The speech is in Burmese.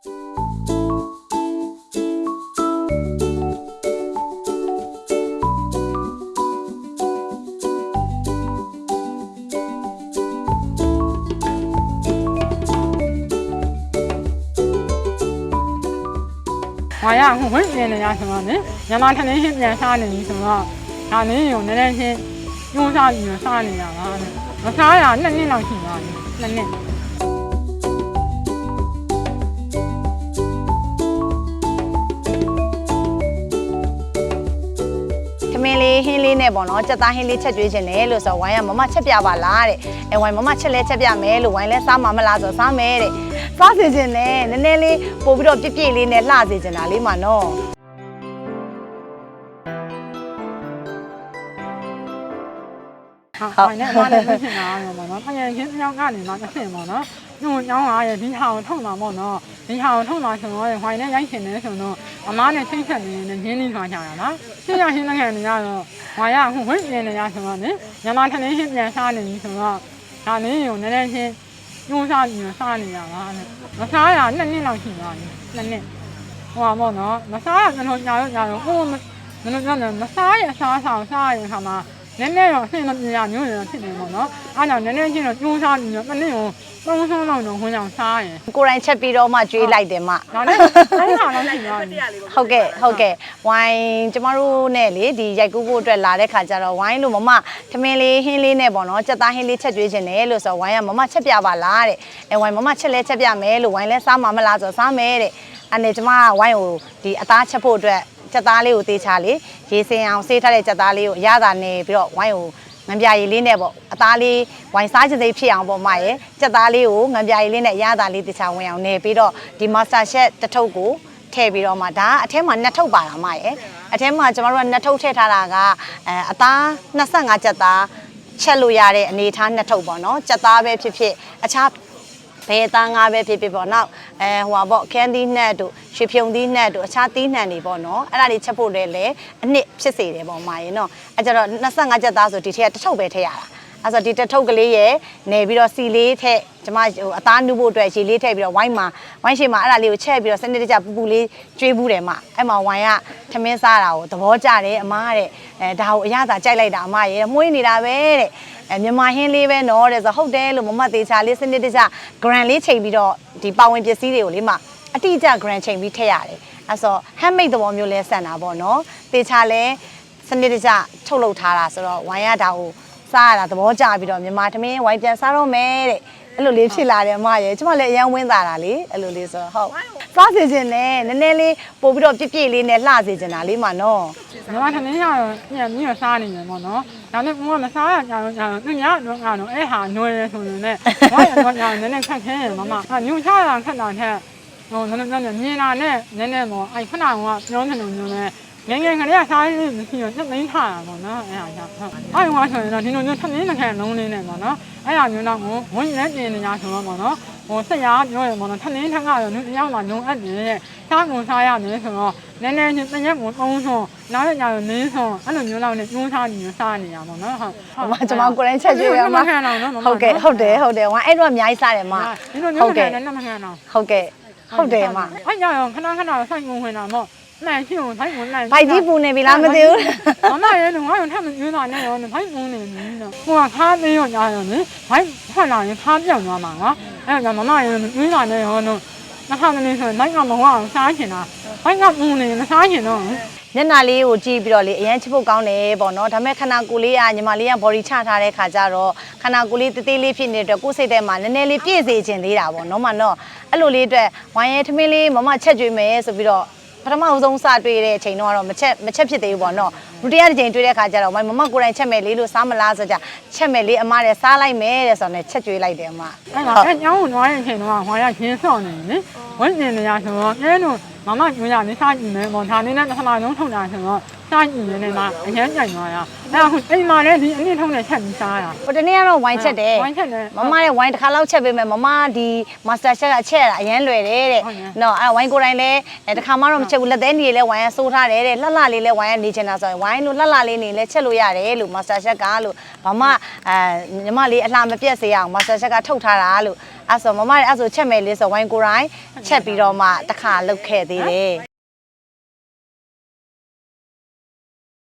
။ငါရအခုဝင်နေနေရဆိုတော့နိမြန်မာထမင်းရှင်ပြန်စားနေပြီဆိုတော့ဒါနင်းကိုနည်းနည်းချင်းညှိုးစားပြီးတော့စားနေရ လေးဟင်းလေးနဲ့ပေါ့နော်ကြက်သားဟင်းလေးချက်ကျွေးခြင်းတယ်လို့ဆိုတော့ဝိုင်းကမမချက်ပြပါလားတဲ့အဲဝိုင်းမမချက်လဲချက်ပြမယ်လို့ဝိုင်းလဲစားမှာမလားဆိုတော့စားမယ်တဲ့စားစေခြင်းနဲ့နည်းနည်းလေးပို့ပြီးတော့ပြည့်ပြည့်လေးနဲ့လှစေခြင်းတာလေးမှာနော် ဟာဟိုနဲ့အမလည်းမဖြစ်တာရောပေါ့နော်။ထိုင်ရင်ချင်းကြောင်းကနေတော့တစ်ဆင့်ပေါ့နော်။ညို့ကြောင်းကရဒီဟာကိုထုံတာပေါ့နော်။ဒီဟာကိုထုံတာဆိုတော့ဟိုနဲ့ရိုက်ရှင်နေဆိုတော့အမားနဲ့ချင်းချက်နေနေရင်းနှီးထွားကြတာလား။ရှင်းရရှင်းတဲ့ခံနေရတော့ငါရအခုဝင်နေနေရဆိုတော့နိမြန်မာထမင်းရှင်ပြန်စားနေပြီဆိုတော့ဒါနင်းကိုနည်းနည်းချင်းညှိုးစားပြီးစားနေရတာတဲ့။မစားရနှစ်နှစ်လောက်ရှိပါပြီ။နှစ်နှစ်ဟိုပါပေါ့နော်။မစားရကျွန်တော်ညာရောညာရောဟိုမကျွန်တော်ပြောတယ်မစားရအစားအဆောင်စားရခါမှာ နည်းနည်းတော့အဆင်မပြေရမျိုးရဖြစ်နေပေါ့နော်အားကြောင့်နည်းနည်းချင်းတော့ကျိုးစားပြီးတော့တစ်နေ့ကိုသုံးဆုံးလောက်တော့ခွင့်အောင်စားရင်ကိုယ်တိုင်ချက်ပြီးတော့မှကျွေးလိုက်တယ်မဒါနဲ့အဲ့ဒါတော့ရှိသွားပြီဟုတ်ကဲ့ဟုတ်ကဲ့ဝိုင်းကျမတို့နဲ့လေဒီရိုက်ကူးဖို့အတွက်လာတဲ့ခါကျတော့ဝိုင်းလို့မမထမင်းလေးဟင်းလေးနဲ့ပေါ့နော်ကြက်သားဟင်းလေးချက်ကျွေးခြင်းတယ်လို့ဆိုတော့ဝိုင်းကမမချက်ပြပါလားတဲ့အဲဝိုင်းမမချက်လဲချက်ပြမယ်လို့ဝိုင်းလဲစားမှာမလားဆိုတော့စားမယ်တဲ့အဲ့နဲ့ကျမကဝိုင်းကိုဒီအသားချက်ဖို့အတွက် ကြက်သားလေးကိုတေးချလေရေစင်အောင်ဆေးထားတဲ့ကြက်သားလေးကိုအရသာနေပြီးတော့ဝိုင်းကိုငံပြရည်လေးနဲ့ပေါ့အသားလေးဝိုင်းစားခြင်းစိတ်ဖြစ်အောင်ပေါ့မရဲ့ကြက်သားလေးကိုငံပြရည်လေးနဲ့အရသာလေးတေချာဝင်အောင်နေပြီးတော့ဒီ master chef တစ်ထုပ်ကိုထည့်ပြီးတော့မှဒါကအထဲမှာနှစ်ထုပ်ပါတာမရဲ့အထဲမှာကျမတို့ကနှစ်ထုပ်ထည့်ထားတာကအဲအသား25ကြက်သားချက်လို့ရတဲ့အနေထားနှစ်ထုပ်ပေါ့နော်ကြက်သားပဲဖြစ်ဖြစ်အခြား ဘယ်သားငါပဲဖြစ်ဖြစ်ပေါ့နောက်အဲဟိုပါပေါ့ခန်းသီးနှက်တို့ရွှေဖြုံသီးနှက်တို့အခြားသီးနှံတွေပေါ့နော်အဲ့ဒါတွေချက်ဖို့လည်းလေအနှစ်ဖြစ်စေတယ်ပေါ့မာရင်နော်အဲကြတော့25ကြက်သားဆိုဒီထက်ကတစ်ထုပ်ပဲထည့်ရတာ အဲ့ဆိုဒီတစ်ထုပ်ကလေးရဲ့နေပြီးတော့စီလေးထည့်ကျမဟိုအသားနုဖို့အတွက်ရေလေးထည့်ပြီးတော့ဝိုင်းမှာဝိုင်းရှိမှာအဲ့ဒါလေးကိုချက်ပြီးတော့စနစ်တကျပူပူလေးကျွေးဘူးတယ်မအဲ့မှာဝိုင်းကထမင်းစားတာကိုသဘောကျတယ်အမားတဲ့အဲဒါကိုအရသာကြိုက်လိုက်တာအမရဲ့မှုေးနေတာပဲတဲ့အဲမြန်မာဟင်းလေးပဲနော်တဲ့ဆိုဟုတ်တယ်လို့မမသေးချာလေးစနစ်တကျ grand လေးချိန်ပြီးတော့ဒီပါဝင်ပစ္စည်းတွေကိုလေးမှအတိအကျ grand ချိန်ပြီးထည့်ရတယ်အဲ့ဆို handmade သဘောမျိုးလဲဆန်တာပေါ့နော်သေချာလဲစနစ်တကျထုတ်လုပ်ထားတာဆိုတော့ဝိုင်းရတာကို စားရတာသဘောကျပြီးတော့မြန်မာသမင်းဝိုင်းပြန်စားတော့မယ်တဲ့အဲ့လိုလေးဖြစ်လာတယ်အမရဲ့ကျမလည်းအရန်ဝင်းတာတာလေအဲ့လိုလေးဆိုတော့ဟုတ်စားစေခြင်းနဲ့နည်းနည်းလေးပို့ပြီးတော့ပြည့်ပြည့်လေးနဲ့လှစေခြင်းတာလေးမှာနော်မြန်မာထမင်းရတော့ညံ့ပြီးတော့စားနေတယ်ပေါ့နော်ဒါနဲ့ဘုံကမစားရကြတော့ကြတော့သူညာတော့ကတော့အဲ့ဟာနွယ်ရဆိုရင်လည်းဘာရတော့ညာနည်းနည်းခက်ခဲရမမအညှို့ချတာခက်တာထက်ဟိုနည်းနည်းမြင်လာနဲ့နည်းနည်းပေါ့အဲ့ခဏကပြောနေလို့မျိုးနဲ့ ငယ်ငယ်ကလေးကစားရင်းမရှိတော့သိမ်းထားတာပေါ့နော်အဲ့ဟာကြောင့်ဟုတ်အဲ့ဟိုကဆိုရင်တော့ဒီလိုမျိုးထမင်းတစ်ခါလုံးလေးနဲ့ပေါ့နော်အဲ့ဟာမျိုးတော့ဝင်လက်တင်နေကြဆိုတော့ပေါ့နော်ဟိုဆက်ရပြောရပေါ့နော်ထမင်းထက်ကတော့လူတယောက်မှလုံးအပ်တယ်စားကုန်စားရမယ်ဆိုတော့နည်းနည်းချင်းတရက်ကိုသုံးဆုံးနောက်ရကြတော့နင်းဆုံးအဲ့လိုမျိုးလောက်နဲ့ကျိုးစားနေစားနေရပါတော့ဟုတ်အမကျမကိုယ်တိုင်ချက်ကြည့်ရမှာခံတော့နော်ဟုတ်ကဲ့ဟုတ်တယ်ဟုတ်တယ်ဝိုင်းအဲ့တော့အများကြီးစားတယ်မဒီလိုမျိုးခံတယ်မခံတော့ဟုတ်ကဲ့ဟုတ်တယ်အမအဲ့ကြောင့်ခဏခဏဆိုင်ကုန်ဝင်တာမို့နိုင် ရှိုံဆိုင်ကုန်နိုင်ဘိုက်ကြီးပူနေပြီလားမသိဘူးမမရဲ့ငါရောထပ်မကျွေးတာနဲ့ရောဖိုက်ကုန်နေပြီတော့ဟိုကခါသေးရောညာရောနိဖိုက်ထွက်လာရင်ခါပြောင်းသွားမှာကွာအဲ့ကြောင့်မမရဲ့ကျွေးတာနဲ့ရောတော့နှခါကနေဆိုနိုင်ကမဟုတ်အောင်စားချင်တာဖိုက်ကပူနေမစားချင်တော့မျက်နှာလေးကိုကြည့်ပြီးတော့လေအရန်ချစ်ဖို့ကောင်းတယ်ပေါ့နော်ဒါပေမဲ့ခန္ဓာကိုယ်လေးကညီမလေးက body ချထားတဲ့ခါကျတော့ခန္ဓာကိုယ်လေးတေးသေးလေးဖြစ်နေတဲ့အတွက်ကိုယ်စိတ်ထဲမှာနည်းနည်းလေးပြည့်စေခြင်းသေးတာပေါ့နော်မနော်အဲ့လိုလေးအတွက်ဝိုင်းရဲထမင်းလေးမမချက်ကျွေးမယ်ဆိုပြီးတော့ ပထမဦးဆုံးစတွေ့တဲ့အချိန်တော့မချက်မချက်ဖြစ်သေးဘူးပေါ့နော်ဒုတိယတစ်ချိန်တွေ့တဲ့ခါကျတော့မမကိုယ်တိုင်ချက်မယ်လေးလို့စားမလားဆိုကြချက်မယ်လေးအမတဲ့စားလိုက်မယ်တဲ့ဆိုတော့ねချက်ကျွေးလိုက်တယ်အမအဲ့ဒါအဲ့ညောင်းကိုနွားရင်ချိန်တော့ဟွာရခင်းစော့နေနိဝင်းနေနေရဆိုတော့အဲလို မမကျွေးရနေစားကြည့်မယ်ပေါ့ဒါနေနဲ့ပထမဆုံးထုတ်တာဆိုတော့စားကြည့်နေနေမှာအရင်ကြိုင်သွားရအဲ့အခုအိမ်မှာလည်းဒီအနည်းထုံးနဲ့ချက်ပြီးစားရဟိုတနေ့ကတော့ဝိုင်းချက်တယ်ဝိုင်းချက်တယ် မမရဲ့ဝိုင်းတစ်ခါလောက်ချက်ပေးမယ်မမဒီ master chef ကချက်ရတာအရန်လွယ်တယ်တဲ့ဟုတ်ကဲ့ နော်အဲ့ဝိုင်းကိုယ်တိုင်လည်းအဲတစ်ခါမှတော့မချက်ဘူးလက်သေးနေလည်းဝိုင်းကစိုးထားတယ်တဲ့လှလှလေးလည်းဝိုင်းကနေချင်တာဆိုရင်ဝိုင်းလို့လှလှလေးနေလည်းချက်လို့ရတယ်လို့ master chef ကလို့ဘာမှအဲညီမလေးအလှမပြတ်စေအောင် master chef ကထုတ်ထားတာလို့ အဲ့ဆိုမမလည်းအဲ့ဆိုချက်မယ်လေးဆိုဝိုင်းကိုယ်တိုင်းချက်ပြီးတော့မှတစ်ခါလုတ်ခဲ့သေးတယ်